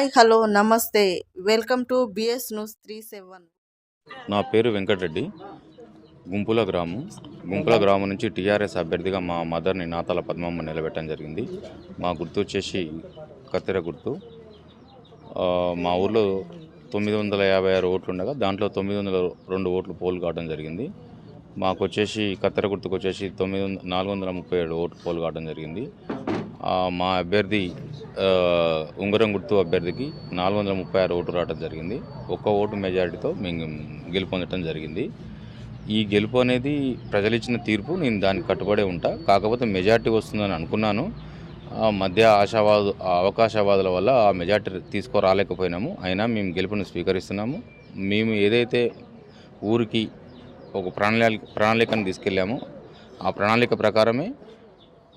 Hi hello నమస్తే. Welcome to BS news three seven. నా పేరు వెంకటరెడ్డి. గుంపుల గ్రామం. గుంపుల గ్రామం నుంచి టీఆర్ఎస్ అభ్యర్థిగా మా మదర్ని నాతాల పద్మమ్మ నిలబెట్టడం జరిగింది. మా గుర్తు వచ్చేసి కత్తెర గుర్తు. మా ఊర్లో తొమ్మిది వందల యాభై ఆరు ఓట్లు ఉండగా దాంట్లో తొమ్మిది వందల రెండు ఓట్లు పోల్ కావడం జరిగింది. మాకు వచ్చేసి కత్తెర గుర్తుకు వచ్చేసి తొమ్మిది వంద నాలుగు వందల ముప్పై ఏడు ఓట్లు పోల్ కావడం జరిగింది. మా అభ్యర్థి ఉంగరం గుర్తు అభ్యర్థికి నాలుగు వందల ముప్పై ఆరు ఓటు రావడం జరిగింది. ఒక్క ఓటు మెజారిటీతో మేము గెలుపొందడం జరిగింది. ఈ గెలుపు అనేది ప్రజలు ఇచ్చిన తీర్పు నేను దానికి కట్టుబడే ఉంటా. కాకపోతే మెజారిటీ వస్తుందని అనుకున్నాను. మధ్య ఆశావాద అవకాశవాదుల వల్ల ఆ మెజార్టీ తీసుకురాలేకపోయినాము. అయినా మేము గెలుపుని స్వీకరిస్తున్నాము. మేము ఏదైతే ఊరికి ఒక ప్రణాళిక ప్రణాళికను తీసుకెళ్ళామో ఆ ప్రణాళిక ప్రకారమే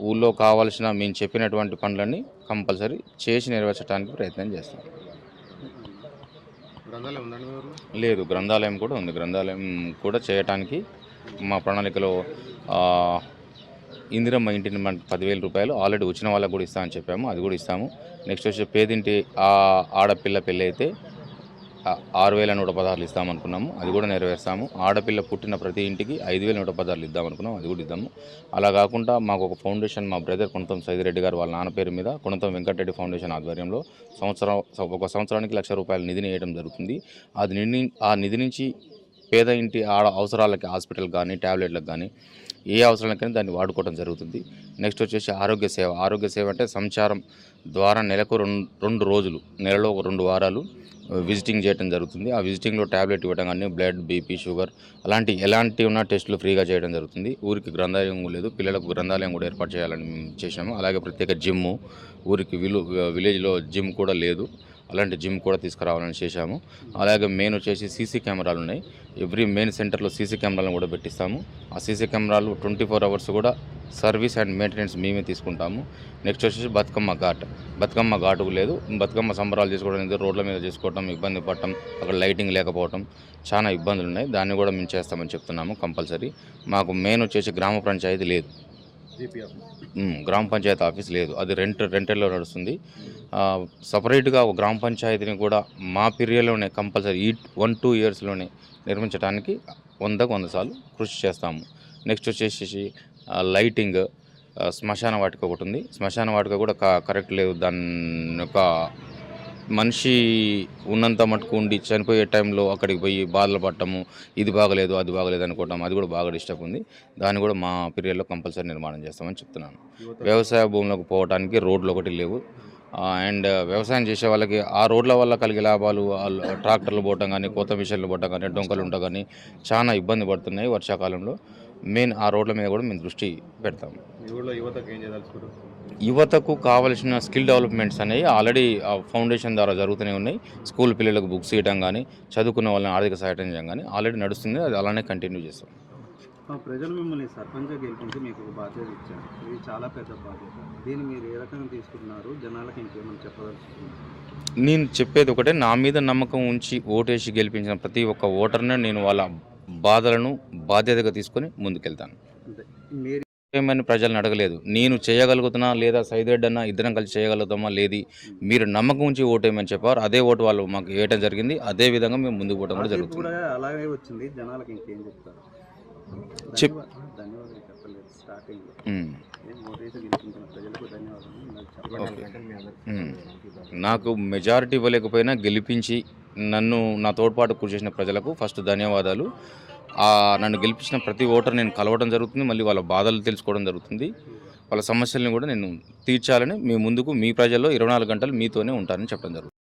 ఊళ్ళో కావాల్సిన మేము చెప్పినటువంటి పనులన్నీ కంపల్సరీ చేసి నెరవేర్చడానికి ప్రయత్నం చేస్తాం. లేదు గ్రంథాలయం కూడా ఉంది. గ్రంథాలయం కూడా చేయటానికి మా ప్రణాళికలో ఇందిరమ్మ ఇంటిని మనకి పదివేల రూపాయలు ఆల్రెడీ వచ్చిన వాళ్ళకు కూడా ఇస్తామని చెప్పాము. అది కూడా ఇస్తాము. నెక్స్ట్ వచ్చి పేదింటి ఆడపిల్ల పెళ్ళి అయితే ఆరు వేల నూట పదహారులు ఇస్తామనుకున్నాము. అది కూడా నెరవేర్స్తాము ఆడపిల్ల పుట్టిన ప్రతి ఇంటికి ఐదు వేల నూట పదహారులు ఇద్దామనుకున్నాము. అది కూడా ఇద్దాము. అలా కాకుండా మాకు ఒక ఫౌండేషన్ మా బ్రదర్ కొనతం సైదిరెడ్డి గారు వాళ్ళ నాన్న పేరు మీద కొనతం వెంకటరెడ్డి ఫౌండేషన్ ఆధ్వర్యంలో సంవత్సరం ఒక సంవత్సరానికి లక్ష రూపాయల నిధిని వేయడం జరుగుతుంది. అది నిధి ఆ నిధి నుంచి పేద ఇంటి ఆడ అవసరాలకి హాస్పిటల్ కానీ ట్యాబ్లెట్లకు కానీ ఏ అవసరాలకైనా దాన్ని వాడుకోవడం జరుగుతుంది. నెక్స్ట్ వచ్చేసి ఆరోగ్య సేవ. ఆరోగ్య సేవ అంటే సంచారం ద్వారా నెలకు రెండు రెండు రోజులు నెలలో ఒక రెండు వారాలు విజిటింగ్ చేయడం జరుగుతుంది. ఆ విజిటింగ్లో ట్యాబ్లెట్ ఇవ్వడం కానీ బ్లడ్ బీపీ షుగర్ అలాంటి ఎలాంటి ఉన్న టెస్టులు ఫ్రీగా చేయడం జరుగుతుంది. ఊరికి గ్రంథాలయం లేదు. పిల్లలకు గ్రంథాలయం కూడా ఏర్పాటు చేయాలని మేము చేసాము అలాగే ప్రత్యేక జిమ్ ఊరికి విలు విలేజ్లో జిమ్ కూడా లేదు. అలాంటి జిమ్ కూడా తీసుకురావాలని చేశాము. అలాగే మెయిన్ వచ్చేసి సీసీ కెమెరాలు ఉన్నాయి. ఎవ్రీ మెయిన్ సెంటర్లో సీసీ కెమెరాలను కూడా పెట్టిస్తాము. ఆ CC cameras twenty four hours కూడా సర్వీస్ అండ్ మెయింటెనెన్స్ మేమే తీసుకుంటాము. నెక్స్ట్ వచ్చేసి బతుకమ్మ ఘాట్. బతుకమ్మ ఘాటుకు లేదు. బతుకమ్మ సంబరాలు చేసుకోవడానికి రోడ్ల మీద చేసుకోవడం ఇబ్బంది పడటం అక్కడ లైటింగ్ లేకపోవటం చాలా ఇబ్బందులు ఉన్నాయి. దాన్ని కూడా మేము చేస్తామని చెప్తున్నాము కంపల్సరీ. మాకు మెయిన్ వచ్చేసి గ్రామ పంచాయతీ లేదు. గ్రామ పంచాయతీ ఆఫీస్ లేదు. అది రెంట్ రెంటల్లో నడుస్తుంది. సపరేట్గా ఒక గ్రామ పంచాయతీని కూడా మా పీరియడ్లోనే కంపల్సరీ ఈ వన్ టూ ఇయర్స్లోనే నిర్మించడానికి వందకు వంద సార్లు కృషి చేస్తాము. నెక్స్ట్ వచ్చేసి లైటింగ్ శ్మశాన వాటిక ఒకటి ఉంది. శ్మశాన వాటిక కూడా క- కరెక్ట్ లేదు. దాని యొక్క మనిషి ఉన్నంత మటుకు ఉండి చనిపోయే టైంలో అక్కడికి పోయి బాధలు పడటము ఇది బాగలేదు అది బాగలేదు అనుకోవటం అది కూడా బాగా డిస్టర్బ్ ఉంది. దాన్ని కూడా మా పీరియడ్లో కంపల్సరీ నిర్మాణం చేస్తామని చెప్తున్నాను. వ్యవసాయ భూములకు పోవడానికి రోడ్లు ఒకటి లేవు. అండ్ వ్యవసాయం చేసే వాళ్ళకి ఆ రోడ్ల వల్ల కలిగే లాభాలు ట్రాక్టర్లు పోవటం కానీ కొత్త మిషన్లు పోవటం కానీ డొంకలు ఉండటం కానీ చాలా ఇబ్బంది పడుతున్నాయి వర్షాకాలంలో. మెయిన్ ఆ రోడ్ల మీద కూడా మేము దృష్టి పెడతాము. యువతకు ఏం చేయదలుచుకోరు యువతకు కావలసిన స్కిల్ డెవలప్మెంట్స్ అనేవి ఆల్రెడీ ఆ ఫౌండేషన్ ద్వారా జరుగుతూనే ఉన్నాయి. స్కూల్ పిల్లలకు బుక్స్ ఇవ్వడం కానీ చదువుకున్న వాళ్ళని ఆర్థిక సహాయం చేయడం కానీ ఆల్రెడీ నడుస్తుంది. అది అలానే కంటిన్యూ చేస్తాం. ప్రజలు మిమ్మల్ని సర్పంచ్గా గెలిపించి మీకు ఒక బాధ్యత ఇచ్చారు. ఇది చాలా పెద్ద బాధ్యత. దీన్ని మీరు ఏ రకంగా తీసుకుంటున్నారు? జనాలకు ఇంకేమైనా చెప్పదలుచుకున్నారు నేను చెప్పేది ఒకటే నా మీద నమ్మకం ఉంచి ఓటేసి గెలిపించిన ప్రతి ఒక్క ఓటర్ని నేను వాళ్ళ బాధలను బాధ్యతగా తీసుకొని ముందుకెళ్తాను. మీరు ఏమని ప్రజలను అడగలేదు. నేను చేయగలుగుతున్నా లేదా సైదెడ్ అన్న ఇద్దరం కలిసి చేయగలుగుతామా లేది. మీరు నమ్మకం ఉంచి ఓటేయమని చెప్పారు. అదే ఓటు వాళ్ళు మాకు వేయటం జరిగింది. అదే విధంగా మేము ముందుకు పోవడం కూడా జరుగుతుంది. అలాగే వచ్చింది. జనాలకు ఇంకేం చెప్తారు? చెప్- నాకు మెజారిటీ ఇవ్వలేకపోయినా గెలిపించి నన్ను నా తోడ్పాటు కృషి చేసిన ప్రజలకు ఫస్ట్ ధన్యవాదాలు. నన్ను గెలిపించిన ప్రతి ఓటర్ నేను కలవడం జరుగుతుంది మళ్ళీ వాళ్ళ బాధలు తెలుసుకోవడం జరుగుతుంది. వాళ్ళ సమస్యలను కూడా నేను తీర్చాలని మీ ముందుకు మీ ప్రజల్లో ఇరవై నాలుగు గంటలు మీతోనే ఉంటానని చెప్పడం జరుగుతుంది.